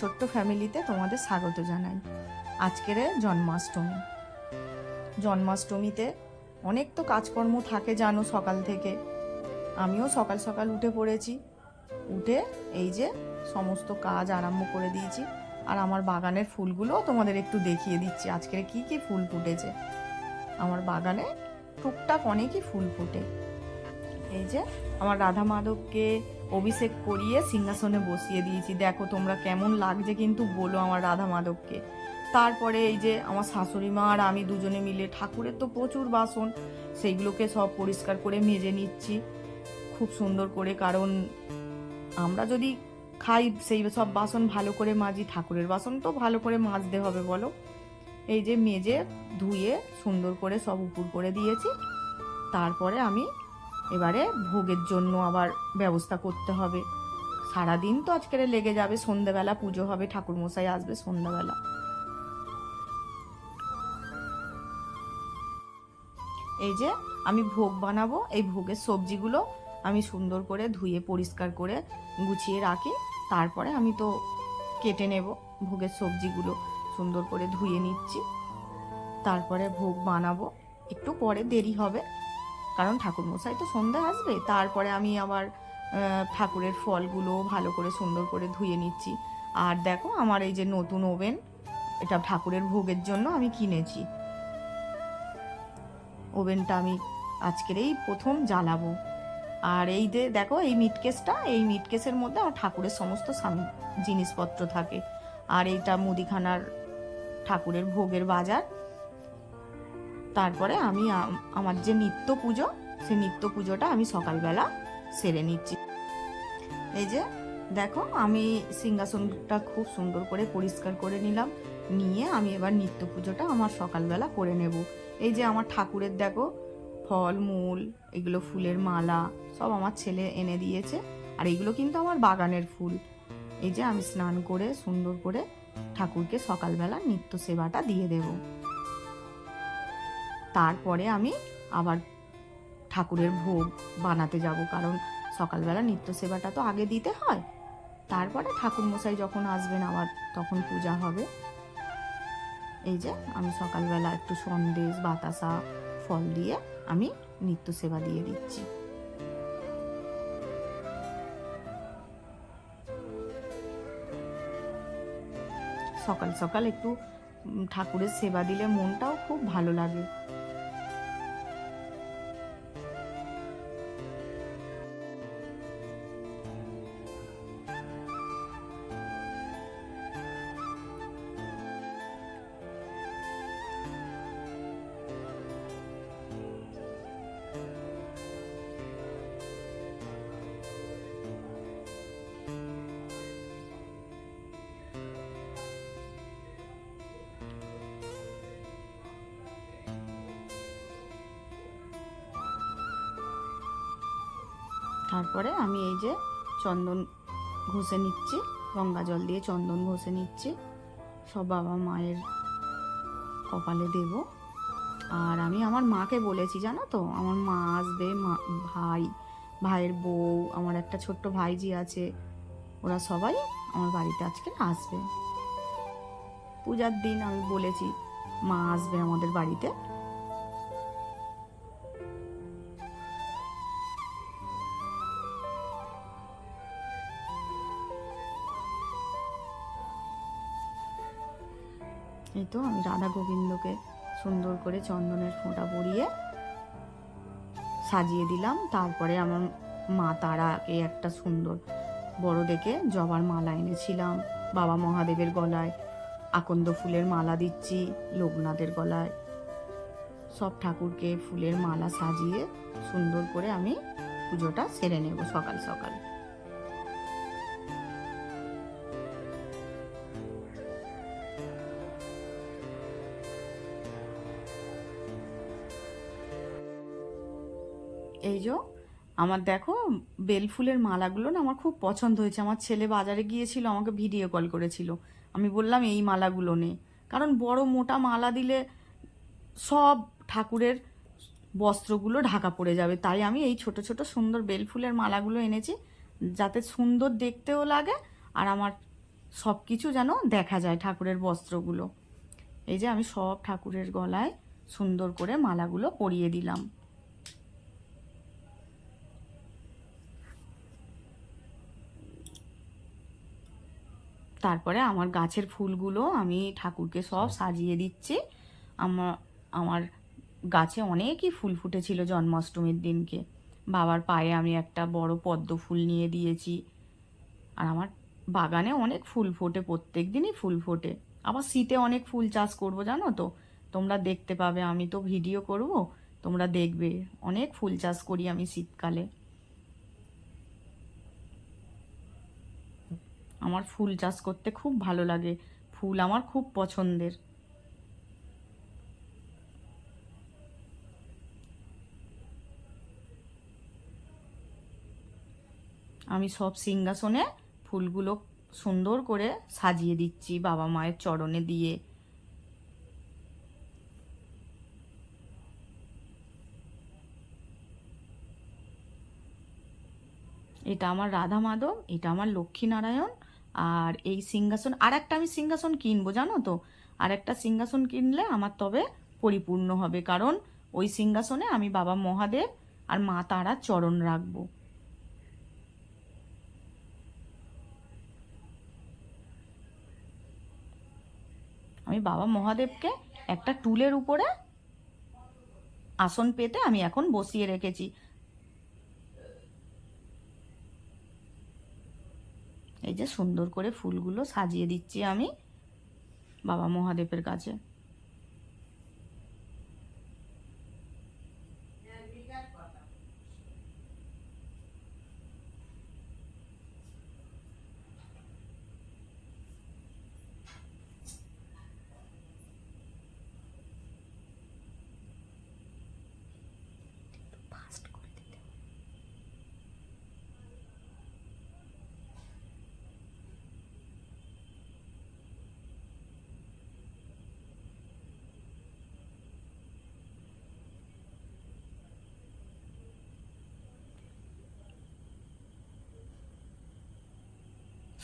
ছোট্ট ফ্যামিলিতে তোমাদের স্বাগত জানাই। আজকের জন্মাষ্টমী। জন্মাষ্টমীতে অনেক তো কাজকর্ম থাকে জানো সকাল থেকে। আমিও সকাল সকাল উঠে পড়েছি। উঠে এই যে সমস্ত কাজ আরম্ভ করে দিয়েছি। আর আমার বাগানের ফুলগুলোও তোমাদের একটু দেখিয়ে দিচ্ছি। আজকের কি কি ফুল ফুটেছে? আমার বাগানে টুকটাক অনেকই ফুল ফুটে। এই যে আমার রাধা মাধবকে অভিষেক করিয়ে সিংহাসনে বসিয়ে দিয়েছি। দেখো তোমরা কেমন লাগছে কিন্তু বলো আমার রাধা মাধবকে। তারপরে এই যে আমার শাশুড়ি মা আর আমি দুজনে মিলে ঠাকুরের তো প্রচুর বাসন, সেইগুলোকে সব পরিষ্কার করে মেজে নিচ্ছি খুব সুন্দর করে। কারণ আমরা যদি খাই, সেই সব বাসন ভালো করে মাজি, ঠাকুরের বাসন তো ভালো করে মাজতে হবে বলো। এই যে মেজে, ধুয়ে, সুন্দর করে সব উপর করে দিয়েছি। তারপরে আমি এবারে ভোগের জন্য আবার ব্যবস্থা করতে হবে। সারাদিন তো আজকের লেগে যাবে, সন্ধ্যাবেলা পুজো হবে ঠাকুর মশাই আসবে সন্ধ্যাবেলা। এই যে আমি ভোগ বানাবো, এই ভোগের সবজিগুলো আমি সুন্দর করে ধুয়ে, পরিষ্কার করে গুছিয়ে রাখি। তারপরে আমি তো কেটে নেব ভোগের সবজিগুলো, সুন্দর করে ধুয়ে নিচ্ছি। তারপরে ভোগ বানাবো। একটু পরে দেরি হবে। কারণ ঠাকুর মশাই তো সন্ধ্যা আসবে। তারপরে আমি আহ, ঠাকুরের ফলগুলো ভালো করে সুন্দর করে ধুয়ে নিচ্ছি। আর দেখো আমার এই যে নতুন ওভেন এটা ঠাকুরের ভোগের জন্য আমি কিনেছি। ওভেনটা আমি আজকের এই প্রথম জ্বালাবো। আর এই যে দেখো এই মিটকেসটা এই মিটকেসের মধ্যে আমার ঠাকুরের সমস্ত জিনিসপত্র থাকে। আর এইটা মুদিখানার ঠাকুরের ভোগের বাজার। তারপরে আমি আমার যে নিত্য পুজো সেই নিত্য পুজোটা আমি সকালবেলা সেরে নিচ্ছি। এই যে, দেখো, আমি সিংহাসনটা খুব সুন্দর করে পরিষ্কার করে নিলাম। নিয়ে আমি এবার নিত্য পুজোটা আমার সকালবেলা করে নেব। এই যে আমার ঠাকুরের দেখো, ফল, মূল, এগুলো ফুলের মালা, সব আমার ছেলে এনে দিয়েছে। আর এগুলো কিন্তু আমার বাগানের ফুল। এই যে আমি স্নান করে সুন্দর করে ঠাকুরকে সকালবেলা নিত্য সেবাটা দিয়ে দেবো। তারপরে আমি আবার ঠাকুরের ভোগ বানাতে যাব, কারণ সকালবেলা নিত্য সেবাটা তো আগে দিতে হয়। তারপরে ঠাকুর মশাই যখন আসবেন আবার তখন পূজা হবে। এই যে আমি সকালবেলা একটু সন্দেশ, বাতাসা, ফল দিয়ে আমি নিত্য সেবা দিয়ে দিচ্ছি। সকাল সকাল একটু ঠাকুরের সেবা দিলে মনটাও খুব ভালো লাগে। তারপরে আমি এই যে চন্দন ঘষে নিচ্ছি, গঙ্গা জল দিয়ে চন্দন ঘষে নিচ্ছি, সব বাবা মায়ের কপালে দেব। আর আমি আমার মাকে বলেছি, জানো তো, আমার মা আসবে, মা, ভাই, ভাইয়ের বউ, আমার একটা ছোট্ট ভাইজি আছে, ওরা সবাই আমার বাড়িতে আজকে আসবে। পূজার দিন আমি বলেছি, মা আসবে আমাদের বাড়িতে। এই তো আমি রাধা গোবিন্দকে সুন্দর করে চন্দনের ফোঁটা পরিয়ে সাজিয়ে দিলাম। তারপরে আমার মা তারাকে একটা সুন্দর বড় দেখে জবার মালা এনেছিলাম। বাবা মহাদেবের গলায় আকন্দ ফুলের মালা দিচ্ছি, লোকনাথের গলায়। সব ঠাকুরকে ফুলের মালা সাজিয়ে সুন্দর করে আমি পুজোটা সেরে নেব সকাল সকাল। এই যে, আমার দেখো, বেল ফুলের মালাগুলো না আমার খুব পছন্দ হয়েছে। আমার ছেলে বাজারে গিয়েছিল, আমাকে ভিডিও কল করেছিল। আমি বললাম, এই মালাগুলো নে। কারণ বড় মোটা মালা দিলে সব ঠাকুরের বস্ত্রগুলো ঢাকা পড়ে যাবে। তাই আমি এই ছোট ছোট, সুন্দর বেল ফুলের মালাগুলো এনেছি, যাতে সুন্দর দেখতেও লাগে আর আমার সব কিছু যেন দেখা যায় ঠাকুরের বস্ত্রগুলো। এই যে, আমি সব ঠাকুরের গলায় সুন্দর করে মালাগুলো পরিয়ে দিলাম। তারপরে আমার গাছের ফুলগুলো আমি ঠাকুরকে সব সাজিয়ে দিচ্ছি। আমার আমার গাছে অনেকই ফুল ফুটেছিল জন্মাষ্টমীর দিনকে। বাবার পায়ে আমি একটা বড় পদ্ম ফুল নিয়ে দিয়েছি। আর আমার বাগানে অনেক ফুল ফোটে প্রত্যেক দিনই ফুল ফোটে। আবার শীতে অনেক ফুল চাষ করব জানো তো? তোমরা দেখতে পাবে আমি তো ভিডিও করব তোমরা দেখবে। অনেক ফুল চাষ করি আমি শীতকালে। আমার ফুল চাষ করতে খুব ভালো লাগে। ফুল আমার খুব পছন্দের। আমি সব সিংহাসনে ফুলগুলো সুন্দর করে সাজিয়ে দিচ্ছি বাবা মায়ের চরণে দিয়ে। এটা আমার রাধা মাধব, এটা আমার লক্ষ্মীনারায়ণ আর এই সিংহাসন আর একটা আমি সিংহাসন কিনবো, জানো তো? আর একটা সিংহাসন কিনলে আমার তবে পরিপূর্ণ হবে, কারণ ওই সিংহাসনে আমি বাবা মহাদেব আর মা তারার চরণ রাখব। আমি বাবা মহাদেবকে একটা টুলের উপরে আসন পেতে আমি এখন বসিয়ে রেখেছি এই যে সুন্দর করে ফুলগুলো সাজিয়ে দিচ্ছি আমি বাবা মহাদেবের কাছে।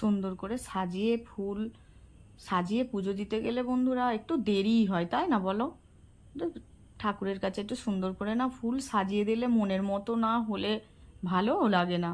সুন্দর করে সাজিয়ে ফুল, সাজিয়ে পুজো দিতে গেলে বন্ধুরা একটু দেরিই হয়, তাই না বলো? ঠাকুরের কাছে একটু সুন্দর করে না ফুল সাজিয়ে দিলে মনের মতো না হলে ভালো লাগে না।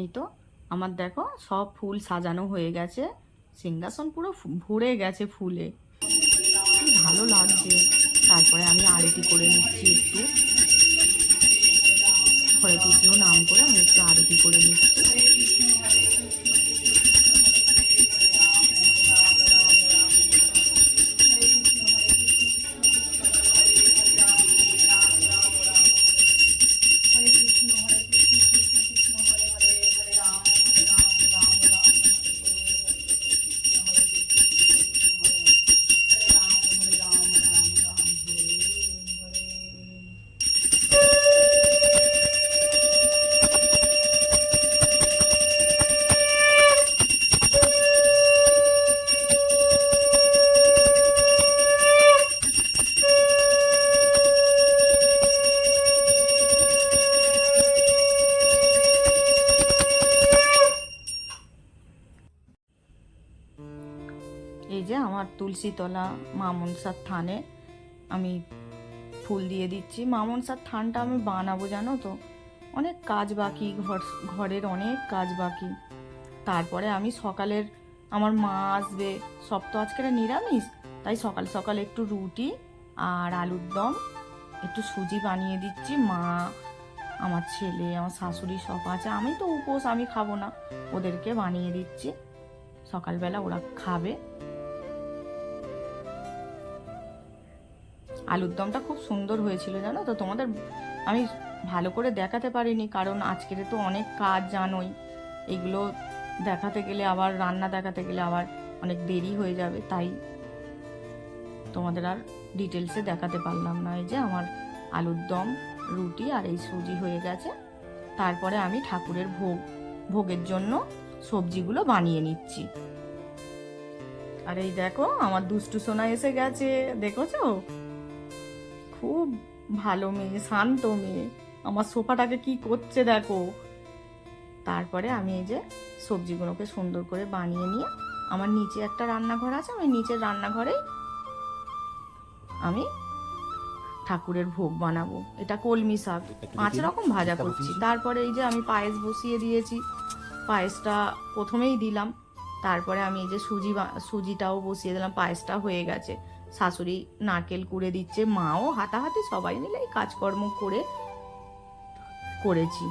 এই তো, আমার দেখো সব ফুল সাজানো হয়ে গেছে। সিংহাসন পুরো ভরে গেছে ফুলে। ভালো লাগছে। তারপরে আমি আরতি করে নিচ্ছি একটু। হরে কৃষ্ণ নাম করে আমি একটু আরতি করে নিচ্ছি। তুলসীতলা মা মনসার থানে আমি ফুল দিয়ে দিচ্ছি। মা মনসার থানটা আমি বানাবো, জানো তো? অনেক কাজ বাকি, ঘর, ঘরের অনেক কাজ বাকি। তারপরে আমি সকালের, আমার মা আসবে, সব তো আজকের নিরামিষ, তাই সকাল সকাল একটু রুটি আর আলুর দম, একটু সুজি বানিয়ে দিচ্ছি। মা, আমার ছেলে, আমার শাশুড়ি সব আছে, আমি তো উপোস, আমি খাব না। ওদেরকে বানিয়ে দিচ্ছি। সকালবেলা ওরা খাবে। আলুর দমটা খুব সুন্দর হয়েছিল, জানো তো? তোমাদের আমি ভালো করে দেখাতে পারিনি, কারণ আজকের তো অনেক কাজ জানোই। এগুলো দেখাতে গেলে আবার, রান্না দেখাতে গেলে আবার অনেক দেরি হয়ে যাবে, তাই তোমাদের আর ডিটেলসে দেখাতে পারলাম না। এই যে আমার আলুর দম, রুটি আর এই সুজি হয়ে গেছে। তারপরে আমি ঠাকুরের ভোগ, ভোগের জন্য সবজিগুলো বানিয়ে নিচ্ছি। আর এই দেখো, আমার দুষ্টু সোনা এসে গেছে, দেখেছ? খুব ভালো মেয়ে শান্ত মেয়ে। আমার সোফাটাকে কি করছে দেখো। তারপরে আমি এই যে সবজিগুলোকে সুন্দর করে বানিয়ে নিয়ে আমার নিচে একটা রান্নাঘর আছে আমি নিচের রান্নাঘরেই আমি ঠাকুরের ভোগ বানাবো। এটা কলমি শাক পাঁচ রকম ভাজা করছি। তারপরে এই যে আমি পায়েস বসিয়ে দিয়েছি। পায়েসটা প্রথমেই দিলাম। তারপরে আমি এই যে সুজি সুজিটাও বসিয়ে দিলাম পায়েসটা হয়ে গেছে। শাশুড়ি নারকেল কুড়ে দিচ্ছে, মাও হাতাহাতি সবাই মিলে এই কাজকর্ম করে করেছি।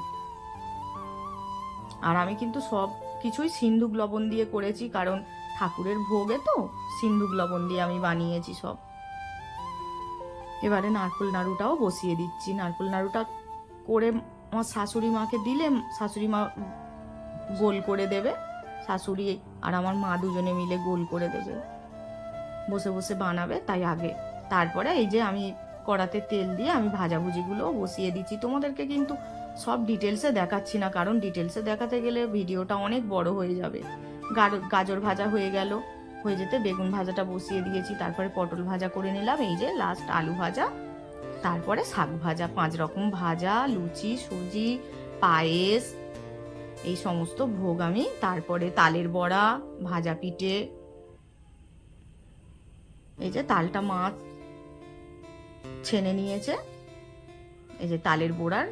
আর আমি কিন্তু সব কিছুই সিন্ধুক লবণ দিয়ে করেছি, কারণ ঠাকুরের ভোগে তো সিন্ধুক লবণ দিয়ে আমি বানিয়েছি সব। এবারে নারকুল নাড়ুটাও বসিয়ে দিচ্ছি। নারকুল নাড়ুটা করে আমার শাশুড়ি মাকে দিলে শাশুড়ি মা গোল করে দেবে, শাশুড়ি আর আমার মা দুজনে মিলে গোল করে দেবে। বসে বসে বানাবে, তাই আগে। তারপরে এই যে আমি কড়াতে তেল দিয়ে আমি ভাজাভুজিগুলো বসিয়ে দিচ্ছি। তোমাদেরকে কিন্তু সব ডিটেলসে দেখাচ্ছি না, কারণ ডিটেলসে দেখাতে গেলে ভিডিওটা অনেক বড় হয়ে যাবে। গাজর ভাজা হয়ে গেল। হয়ে যেতে বেগুন ভাজাটা বসিয়ে দিয়েছি, তারপরে পটল ভাজা করে নিলাম। এই যে লাস্ট আলু ভাজা, তারপরে শাক ভাজা, পাঁচ রকম ভাজা, লুচি, সুজি, পায়েস, এই সমস্ত ভোগ আমি। তারপরে তালের বড়া, ভাজা পিঠে এই যে তালটা মাছ ছেনে নিয়েছে, এই যে তালের বড়ার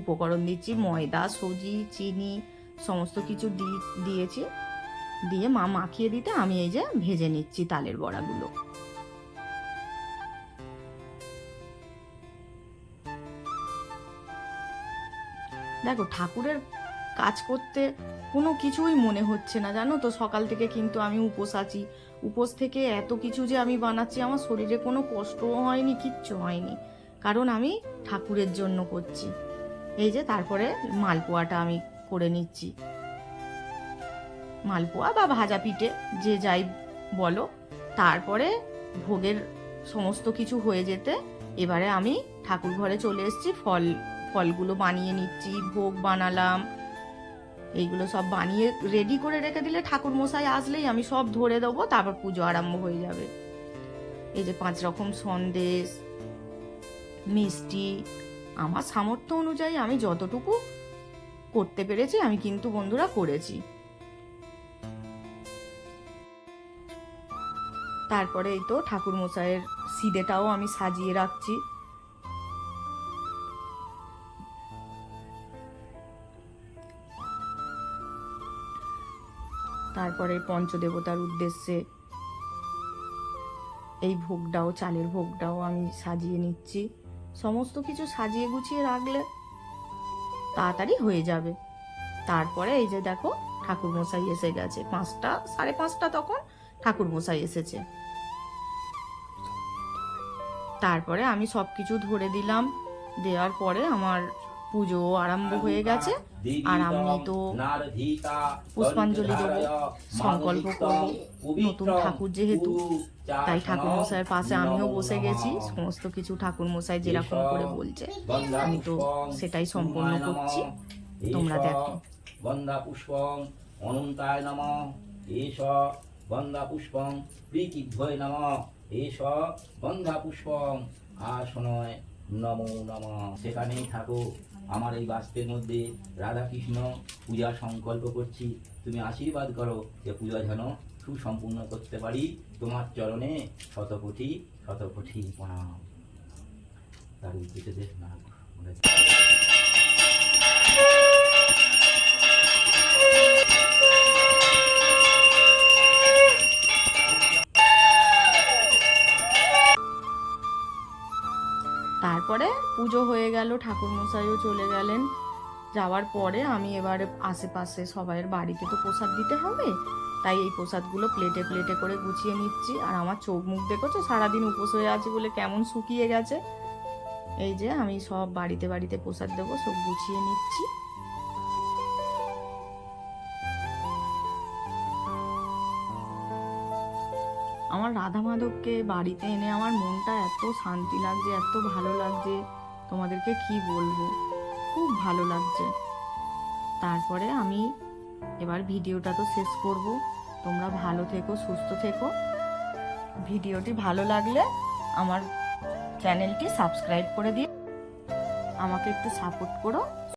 উপকরণ দিচ্ছি, ময়দা, সুজি, চিনি, সমস্ত কিছু দিয়েছি, দিয়ে মা মাখিয়ে দিতে আমি এই যে ভেজে নিচ্ছি তালের বড়াগুলো। দেখো ঠাকুরের কাজ করতে কোনো কিছুই মনে হচ্ছে না, জানো তো? সকাল থেকে কিন্তু আমি উপোস আছি উপোস থেকে এত কিছু যে আমি বানাচ্ছি, আমার শরীরে কোনো কষ্টও হয়নি, কিচ্ছু হয়নি। কারণ আমি ঠাকুরের জন্য করছি। এই যে তারপরে মালপোয়াটা আমি করে নিচ্ছি। মালপোয়া বা ভাজা পিঠে, যে যাই বলো। তারপরে ভোগের সমস্ত কিছু হয়ে যেতে এবারে আমি ঠাকুর ঘরে চলে এসেছি, ফল, ফলগুলো বানিয়ে নিচ্ছি, ভোগ বানালাম। এইগুলো সব বানিয়ে রেডি করে রেখে দিলে ঠাকুর মশাই আসলেই আমি সব ধরে দেবো, তারপর পুজো আরম্ভ হয়ে যাবে। এই যে পাঁচ রকম সন্দেশ, মিষ্টি, আমার সামর্থ্য অনুযায়ী আমি যতটুকু করতে পেরেছি আমি কিন্তু বন্ধুরা করেছি। তারপরে এই তো ঠাকুর মশাইয়ের সিদেটাও আমি সাজিয়ে রাখছি। তারপরে পঞ্চদেবতার উদ্দেশ্যে এই ভোগটাও, চালের ভোগটাও আমি সাজিয়ে নিচ্ছি। সমস্ত কিছু সাজিয়ে গুছিয়ে রাখলে তাড়াতাড়ি হয়ে যাবে। তারপরে এই যে দেখো ঠাকুর মশাই এসে গেছে। পাঁচটা, সাড়ে পাঁচটা তখন ঠাকুর মশাই এসেছে। তারপরে আমি সব কিছু ধরে দিলাম। দেওয়ার পরে আমার পুজো আরম্ভ হয়ে গেছে। আর আমি তো পুষ্পাঞ্জলি দেবো সংকল্প করব। নতুন ঠাকুর যেহেতু তাই ঠাকুর মশাইয়ের পাশে আমিও বসে গেছি। সমস্ত কিছু ঠাকুর মশাই যেরকম করে বলছে আমি তো সেটাই সম্পূর্ণ করছি। তোমরা দেখো। বন্দা পুষ্পং অনন্তায় নম। এষ বন্দা পুষ্পং প্রীতিভ্যয় নম। এষ বন্দা পুষ্পং আসনয় নমো নম। সেখানেই থাকো। আমার এই বাস্তের মধ্যে রাধা কৃষ্ণ পূজা সংকল্প করছি। তুমি আশীর্বাদ করো যে পূজা যেন সুসম্পূর্ণ করতে পারি। তোমার চরণে শতকোটি শতকোটি প্রণাম। তার না পুজো হয়ে গেল ঠাকুর মশাইও চলে গেলেন। যাওয়ার পরে আমি এবারে আশেপাশে সবাইয়ের বাড়িতে তো প্রসাদ দিতে হবে, তাই এই প্রসাদগুলো প্লেটে প্লেটে করে গুছিয়ে নিচ্ছি। আর আমার চোখ মুখ দেখেছ? সারাদিন উপোস হয়ে আছে বলে কেমন শুকিয়ে গেছে। এই যে আমি সব বাড়িতে বাড়িতে প্রসাদ দেবো, সব গুছিয়ে নিচ্ছি। আমার রাধা মাধবকে বাড়িতে এনে আমার মনটা এত শান্তি লাগছে, এত ভালো লাগছে। তোমাদেরকে কি বলব? খুব ভালো লাগছে। তারপরে আমি এবার ভিডিওটা তো শেষ করব। তোমরা ভালো থেকো, সুস্থ থেকো। ভিডিওটি ভালো লাগলে আমার চ্যানেলটি সাবস্ক্রাইব করে দিও। আমাকে একটু সাপোর্ট করো।